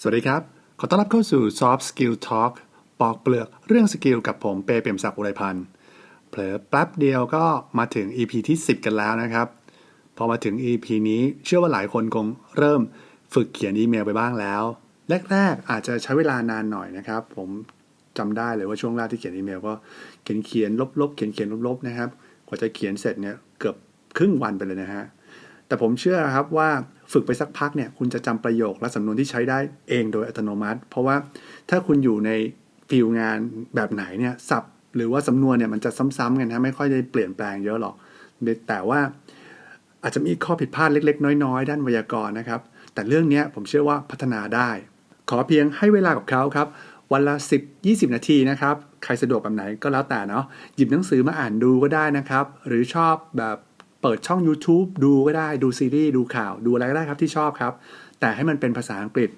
สวัสดีครับ ขอต้อนรับเข้าสู่ Soft Skill Talk ปอกเปลือกเรื่องสกิลกับผมเปเปรมศักดิ์อุไรพันธ์ เผลอแป๊บเดียวก็มาถึง EP ที่ 10 กันแล้วนะครับ พอมาถึง EP นี้เชื่อว่าหลายคนคงเริ่มฝึกเขียนอีเมลไปบ้างแล้ว แรกๆอาจจะใช้เวลานานหน่อยนะครับ ผมจำได้เลยว่าช่วงแรกที่เขียนอีเมลก็เขียนเขียนลบๆเขียนเขียนลบๆนะครับ กว่าจะเขียนเสร็จเนี่ยเกือบครึ่งวันไปเลยนะฮะ แต่ผมเชื่อครับว่าฝึกไปสักพักเนี่ยคุณจะจำประโยคและสำนวนที่ใช้ได้เองโดยอัตโนมัติ เพราะว่าถ้าคุณอยู่ในฟิลงานแบบไหนเนี่ยศัพท์หรือว่าสำนวนเนี่ยมันจะซ้ำๆกันนะไม่ค่อยได้เปลี่ยนแปลงเยอะหรอก แต่ว่าอาจจะมีข้อผิดพลาดเล็กๆ น้อยๆ ด้านไวยากรณ์นะครับ แต่เรื่องนี้ผมเชื่อว่าพัฒนาได้ ขอเพียงให้เวลากับเขาครับ วันละ 10-20 นาทีนะครับ ใครสะดวกแบบไหนก็แล้วแต่เนาะหยิบหนังสือมาอ่านดูก็ได้นะครับ หรือชอบแบบ เปิดช่อง YouTube ดูก็ได้ดูซีรีส์ดูข่าว ดูอะไรก็ได้ครับที่ชอบครับ แต่ให้มันเป็นภาษาอังกฤษ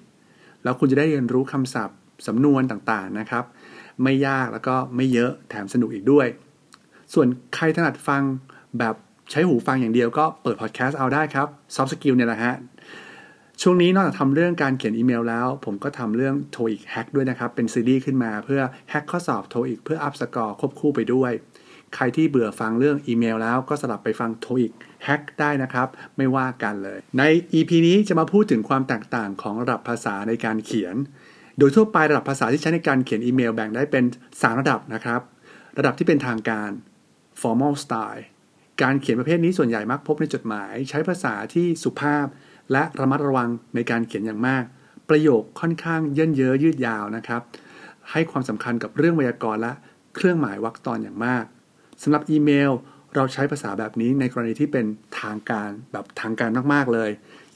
แล้วคุณจะได้เรียนรู้คำศัพท์สำนวนต่างๆนะครับ ไม่ยากแล้วก็ไม่เยอะแถมสนุกอีกด้วย ส่วนใครถนัดฟังแบบใช้หูฟังอย่างเดียวก็เปิดพอดแคสต์เอาได้ครับ Soft Skill เนี่ยแหละฮะช่วงนี้นอกจากทำเรื่องการเขียนอีเมลแล้ว ผมก็ทำเรื่อง TOEIC Hack ด้วยนะครับ เป็นซีรีส์ขึ้นมาเพื่อแฮกข้อสอบ TOEIC เพื่ออัพสกอร์ควบคู่ไปด้วย ใครที่เบื่อฟังเรื่องอีเมลแล้วก็สลับไปฟัง TOEIC Hack ได้นะครับ ไม่ว่ากันเลย ใน EP นี้จะมาพูดถึงความแตกต่างของระดับภาษาในการเขียน โดยทั่วไประดับภาษาที่ใช้ในการเขียนอีเมลแบ่งได้เป็น 3 ระดับนะครับ ระดับที่เป็นทางการ formal style การเขียนประเภทนี้ส่วนใหญ่มักพบในจดหมาย ใช้ภาษาที่สุภาพ และระมัดระวังในการเขียนอย่างมาก ประโยคค่อนข้างเยินเยอยืดยาวนะครับ ให้ความสำคัญกับเรื่องไวยากรณ์และเครื่องหมายวรรคตอนอย่างมาก สำหรับอีเมล เราใช้ภาษาแบบนี้ในกรณีที่เป็นทางการแบบทางการมากๆเลย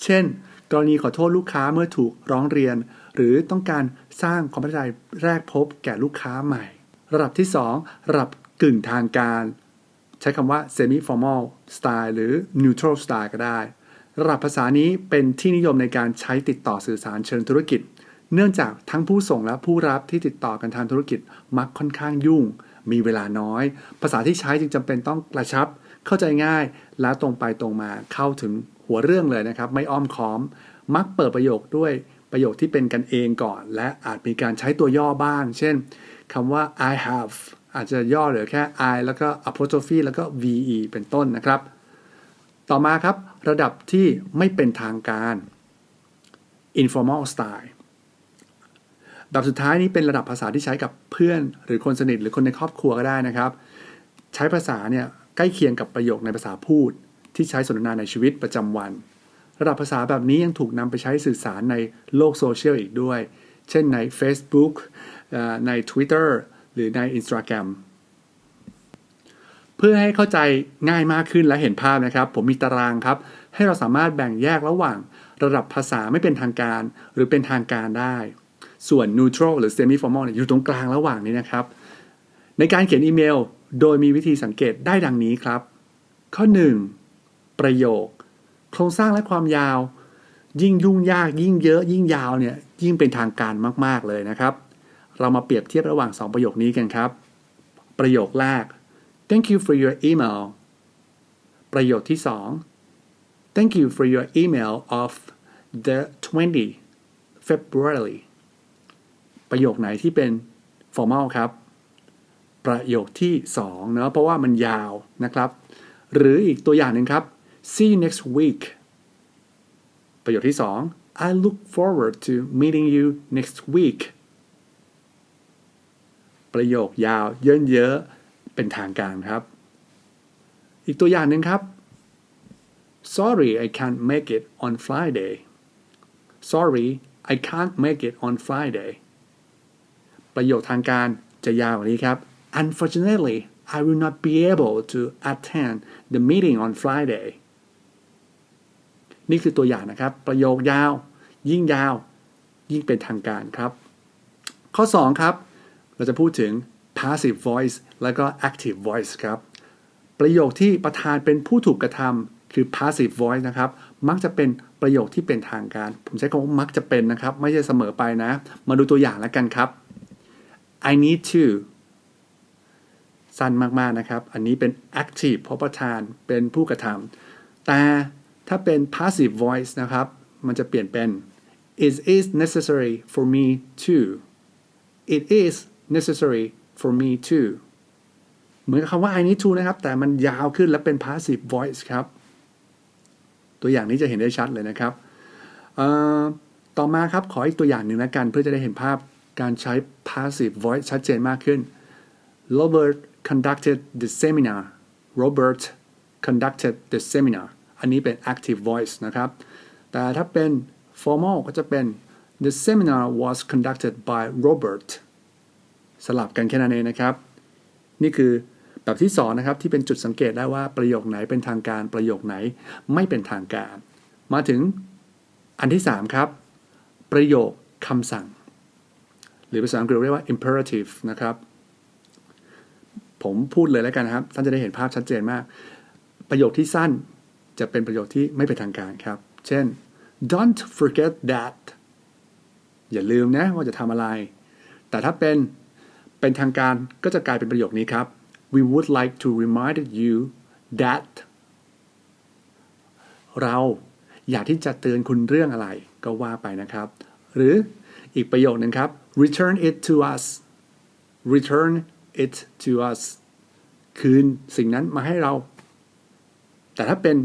เช่น กรณีขอโทษลูกค้าเมื่อถูกร้องเรียน หรือต้องการสร้างความเข้าใจแรกพบแก่ลูกค้าใหม่ ระดับที่ 2 ระดับกึ่งทางการ ใช้คำว่า semi formal style หรือ neutral style ก็ได้ ระดับภาษานี้เป็นที่นิยมในการใช้ติดต่อสื่อสารเชิงธุรกิจ เนื่องจากทั้งผู้ส่งและผู้รับที่ติดต่อกันทางธุรกิจมักค่อนข้างยุ่ง มีเวลาน้อย ภาษาที่ใช้จึงจำเป็นต้องกระชับ เข้าใจง่าย และตรงไปตรงมาเข้าถึงหัวเรื่องเลยนะครับ ไม่อ้อมค้อม มักเปิดประโยคด้วยประโยคที่เป็นกันเองก่อน และอาจมีการใช้ตัวย่อบ้าง เช่นคำว่า I have อาจจะย่อเหลือแค่ I แล้วก็ apostrophe แล้วก็ ve เป็นต้นนะครับ ต่อมาครับ ระดับที่ไม่เป็นทางการ informal style แบบสุดท้ายนี้เป็นระดับภาษาที่ใช้กับเพื่อน หรือคนสนิทหรือคนในครอบครัวก็ได้นะครับ ใช้ภาษาเนี่ยใกล้เคียงกับประโยคในภาษาพูด ที่ใช้สนทนาในชีวิตประจำวัน ระดับภาษาแบบนี้ยังถูกนำไปใช้สื่อสารในโลกโซเชียลอีกด้วย เช่นใน Facebook ใน Twitter หรือใน Instagram เพื่อให้เข้าใจง่ายมากขึ้นและเห็นภาพนะครับ ผมมีตารางครับ ให้เราสามารถแบ่งแยกระหว่าง ระดับภาษาไม่เป็นทางการ หรือเป็นทางการได้ ส่วน neutral หรือ semi formal อยู่ตรงกลางระหว่างนี้นะครับ ในการเขียนอีเมล โดยมีวิธีสังเกตได้ดังนี้ครับ ข้อ 1 ประโยค โครงสร้างและความยาว ยิ่งยุ่งยากยิ่งเยอะยิ่งยาวเนี่ยยิ่งเป็นทางการมาก ๆ เลยนะครับ เรามาเปรียบเทียบระหว่าง 2 ประโยคนี้กันครับ ประโยคแรก thank you for your email ประโยคที่ 2 thank you for your email of the 20 February ประโยคไหนที่เป็น formal ครับ ประโยคที่2เนะเพราะว่ามันยาวนะครับ หรืออีกตัวอย่างหนึ่งครับ see you next week ประโยคที่ 2 I look forward to meeting you next week ประโยคยาวเยินเยอะเป็นทางการครับ อีกตัวอย่างหนึ่งครับ sorry I can't make it on Friday sorry I can't make it on Friday ประโยคทางการจะยาวกว่านี้ครับ unfortunately I will not be able to attend the meeting on Friday นี่คือตัวอย่างนะครับ ประโยคยาว ยิ่งยาว ยิ่งเป็นทางการครับ ข้อ 2 ครับ เราจะพูดถึง passive voice แล้วก็ active voice ครับ ประโยคที่ประธานเป็นผู้ถูกกระทำคือ passive voice นะครับ มักจะเป็นประโยคที่เป็นทางการ ผมใช้คำว่ามักจะเป็นนะครับ ไม่ใช่เสมอไปนะ มาดูตัวอย่างแล้วกันครับ I need to สั้นมาก ๆ นะครับ อันนี้เป็น active เพราะประธานเป็นผู้กระทำแต่ถ้าเป็น passive voice นะครับ มันจะเปลี่ยนเป็น it is necessary for me to it is necessary for me to เหมือนคำว่า I need to นะครับ แต่มันยาวขึ้นและเป็น passive voice ครับ ตัวอย่างนี้จะเห็นได้ชัดเลยนะครับ ต่อมาครับ ขออีกตัวอย่างหนึ่งแล้วกัน เพื่อจะได้เห็นภาพ การใช้ passive voice ชัดเจนมากขึ้น Robert conducted the seminar Robert conducted the seminar อันนี้เป็น active voice นะครับ แต่ถ้าเป็น formal ก็จะเป็น the seminar was conducted by Robert สลับกันแค่นั้นเองนะครับ นี่คือแบบที่สองนะครับที่เป็นจุดสังเกตได้ว่าประโยคไหนเป็นทางการประโยคไหนไม่เป็นทางการ มาถึงอันที่ 3 ครับ ประโยคคำสั่ง หรือภาษาอังกฤษเรียกว่า imperative นะครับ ผมพูดเลยแล้วกันนะครับ ท่านจะได้เห็นภาพชัดเจนมาก ประโยคที่สั้นจะเป็นประโยคที่ไม่เป็นทางการครับ เช่น don't forget that อย่าลืมนะว่าจะทำอะไร แต่ถ้าเป็นเป็นทางการก็จะกลายเป็นประโยคนี้ครับ we would like to remind you that เราอยากที่จะเตือนคุณเรื่องอะไรก็ว่าไปนะครับ หรือ อีกประโยคนึงครับ return it to us return it to us คืนสิ่งนั้นมาให้เรา แต่ถ้าเป็น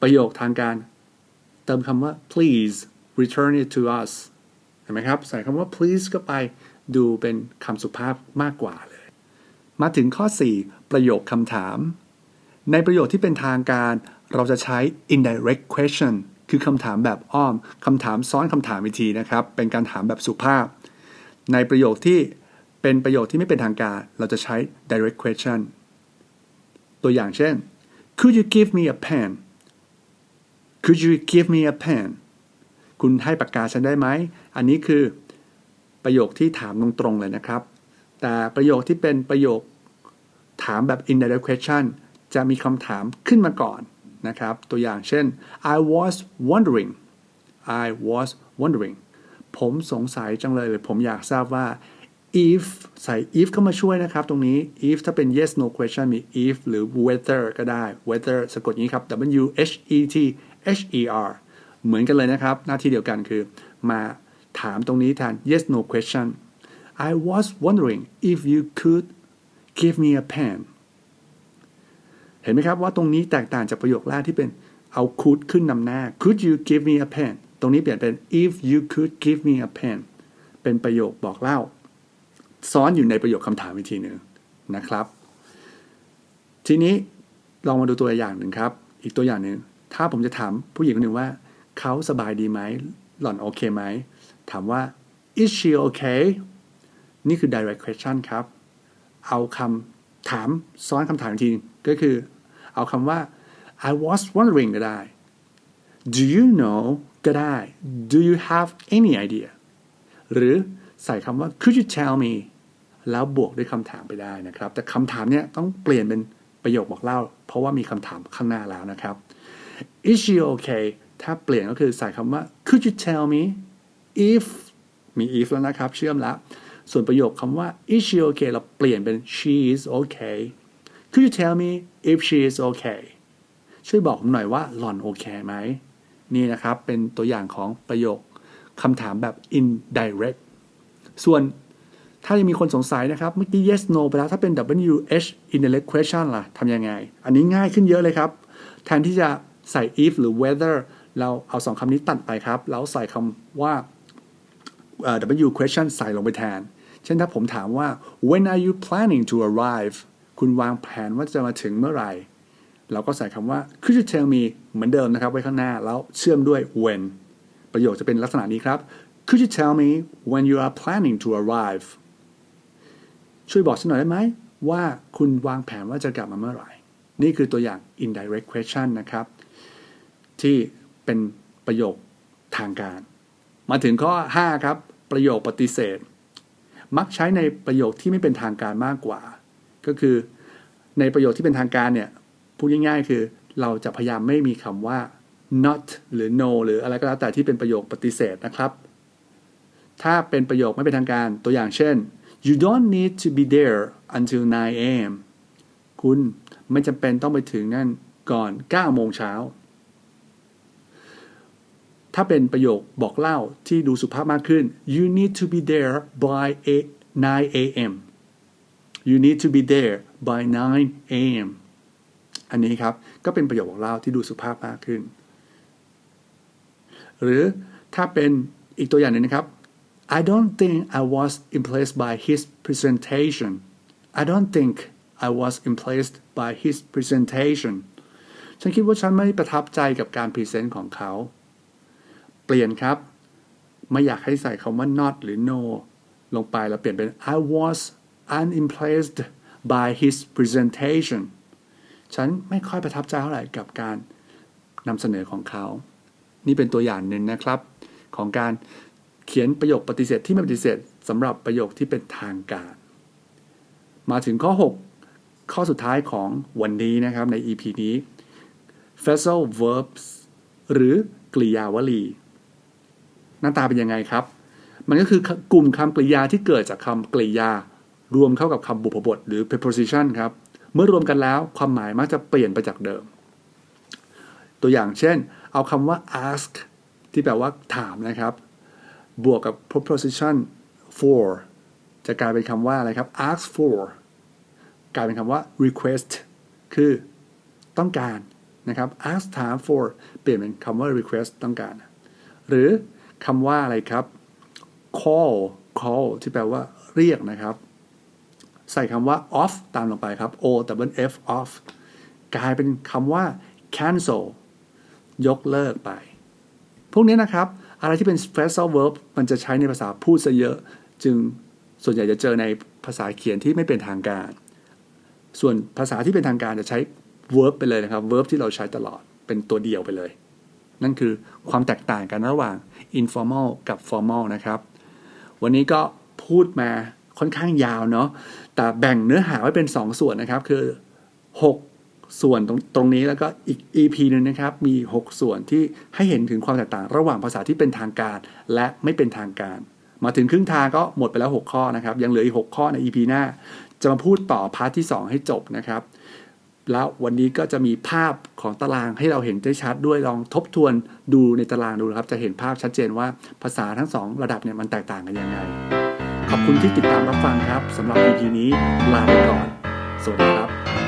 ประโยคทางการ เติมคำว่า please return it to us เห็นไหมครับ ใส่คำว่า please ก็ไปดูเป็นคำสุภาพมากกว่าเลย มาถึงข้อ 4 ประโยคคำถาม ในประโยคที่เป็นทางการ เราจะใช้ indirect question คือคำถามแบบอ้อมคำถามซ้อนคำถามวิธีนะครับ เป็นการถามแบบสุภาพ ในประโยคที่เป็นประโยคที่ไม่เป็นทางการ เราจะใช้ direct question ตัวอย่างเช่น could you give me a pen could you give me a pen คุณให้ปากกาฉันได้ไหม อันนี้คือประโยคที่ถามตรงๆเลยนะครับ แต่ประโยคที่เป็นประโยคถามแบบ indirect question จะมีคำถามขึ้นมาก่อน นะครับ ตัวอย่างเช่น I was wondering I was wondering ผมสงสัยจังเลยเลยผมอยากทราบว่า if ใส่ if เข้ามาช่วยนะครับ ตรงนี้ if ถ้าเป็น yes no question มี if หรือ whether ก็ได้ whether สะกดงนี้ครับ w h e t h e r เหมือนกันเลยนะครับ หน้าที่เดียวกันคือ มาถามตรงนี้แทน yes no question I was wondering if you could give me a pen เห็นไหมครับว่าตรงนี้แตกต่างจากประโยคแรกที่เป็นเอา could ขึ้นนำหน้า could you give me a pen ตรงนี้เปลี่ยนเป็น if you could give me a pen เป็นประโยคบอกเล่า ซ้อนอยู่ในประโยคคำถามอีกทีหนึ่งนะครับ ทีนี้ลองมาดูตัวอย่างหนึ่งครับ อีกตัวอย่างหนึ่งถ้าผมจะถามผู้หญิงคนหนึ่งว่า เขาสบายดีไหม หล่อนโอเคไหม ถามว่า is she okay นี่คือ direct question ครับ เอาคำถามซ้อนคำถามอีกที ก็คือเอาคำว่า I was wondering ก็ได้ do you know ก็ได้ do you have any idea หรือใส่คำว่า could you tell me แล้วบวกด้วยคำถามไปได้นะครับ แต่คำถามเนี้ยต้องเปลี่ยนเป็นประโยคบอกเล่า เพราะว่ามีคำถามข้างหน้าแล้วนะครับ is she okay ถ้าเปลี่ยนก็คือใส่คำว่า could you tell me if มี if แล้วนะครับ เชื่อมแล้ว ส่วนประโยคคำว่า is she okay เราเปลี่ยนเป็น she is okay could you tell me if she is okay ช่วยบอกผมหน่อยว่าหล่อนโอเคไหม นี่นะครับ เป็นตัวอย่างของประโยคคำถามแบบ indirect ส่วนถ้ายังมีคนสงสัยนะครับ เมื่อกี้ yes no ไปแล้ว ถ้าเป็น W H indirect question ล่ะทำยังไง อันนี้ง่ายขึ้นเยอะเลยครับ แทนที่จะใส่ if หรือ whether เราเอาสองคำนี้ตัดไปครับ แล้วใส่คำว่า W question ใส่ลงไปแทน เช่นถ้าผมถามว่า when are you planning to arrive คุณวางแผนว่าจะมาถึงเมื่อไหร่ เราก็ใส่คำว่า could you tell me เหมือนเดิมนะครับ ไว้ข้างหน้า แล้วเชื่อมด้วย when ประโยคจะเป็นลักษณะนี้ครับ could you tell me when you are planning to arrive ช่วยบอกฉันหน่อยได้ไหม ว่าคุณวางแผนว่าจะกลับมาเมื่อไหร่ นี่คือตัวอย่าง indirect question นะครับ ที่เป็นประโยคทางการ มาถึงข้อ 5 ครับ ประโยคปฏิเสธ มักใช้ในประโยคที่ไม่เป็นทางการมากกว่า ก็คือในประโยคที่เป็นทางการเนี่ยพูดง่ายๆ คือเราจะพยายามไม่มีคำว่า not หรือ no หรืออะไรก็แล้วแต่ที่เป็นประโยคปฏิเสธนะครับ ถ้าเป็นประโยคไม่เป็นทางการตัวอย่างเช่น you don't need to be there until 9 a.m. คุณไม่จำเป็นต้องไปถึงนั่นก่อน 9 โมงเช้า ถ้าเป็นประโยคบอกเล่าที่ดูสุภาพมากขึ้น you need to be there by 8 9 a.m. you need to be there by 9 a.m. อันนี้ครับ ก็เป็นประโยคบอกเล่าที่ดูสุภาพมากขึ้น หรือถ้าเป็นอีกตัวอย่างหนึ่งนะครับ I don't think I was impressed by his presentation I don't think I was impressed by his presentation ฉันคิดว่าฉันไม่ประทับใจกับการพรีเซนต์ของเขา เปลี่ยนครับ ไม่อยากให้ใส่คำว่า not หรือ no ลงไปแล้วเปลี่ยนเป็น I was unimpressed by his presentation ฉันไม่ค่อยประทับใจเท่าไหร่กับการนำเสนอของเขา นี่เป็นตัวอย่างหนึ่งนะครับ ของการเขียนประโยคปฏิเสธที่ไม่ปฏิเสธสำหรับประโยคที่เป็นทางการ มาถึงข้อ 6 ข้อสุดท้ายของวันนี้นะครับใน EP นี้ phrasal verbs หรือกริยาวลี หน้าตาเป็นยังไงครับ มันก็คือกลุ่มคำกริยาที่เกิดจากคำกริยา รวมเข้ากับคำบุพบทหรือ preposition ครับ เมื่อรวมกันแล้วความหมายมักจะเปลี่ยนไปจากเดิม ตัวอย่างเช่น เอาคำว่า ask ที่แปลว่าถามนะครับ บวกกับ preposition for จะกลายเป็นคำว่าอะไรครับ ask for กลายเป็นคำว่า request คือต้องการนะครับ ask ถาม for เปลี่ยนเป็นคำว่า request ต้องการ หรือคำว่าอะไรครับ call call ที่แปลว่าเรียกนะครับ ใส่คำว่า off ตามลงไปครับ o w f off กลายเป็นคำว่า cancel ยกเลิกไป พวกนี้นะครับ อะไรที่เป็น phrasal verb มันจะใช้ในภาษาพูดซะเยอะ จึงส่วนใหญ่จะเจอในภาษาเขียนที่ไม่เป็นทางการ ส่วนภาษาที่เป็นทางการจะใช้ verb ไปเลยนะครับ verb ที่เราใช้ตลอดเป็นตัวเดียวไปเลย นั่นคือความแตกต่างกันระหว่าง informal กับ formal นะครับ วันนี้ก็พูดมา ค่อนข้างยาวเนาะแต่แบ่งเนื้อหาไว้เป็น 2 ส่วนนะครับ คือ 6 ส่วนตรงตรงนี้แล้วก็อีก EP นึงนะครับ มี 6 ส่วนที่ให้เห็นถึงความแตกต่าง ระหว่างภาษาที่เป็นทางการ และไม่เป็นทางการ มาถึงครึ่งทางก็หมดไปแล้ว 6 ข้อนะครับ ยังเหลืออีก 6 ข้อใน EP หน้า จะมาพูดต่อพาร์ทที่ 2 ให้จบนะครับแล้ววันนี้ก็จะมีภาพของตารางให้เราเห็นได้ชัดด้วยลองทบทวนดูในตารางดูครับ จะเห็นภาพชัดเจนว่าภาษาทั้งสองระดับเนี่ยมันแตกต่างกันยังไง ขอบคุณที่ติดตามรับฟังครับสำหรับ EP นี้ลาไปก่อน สวัสดีครับ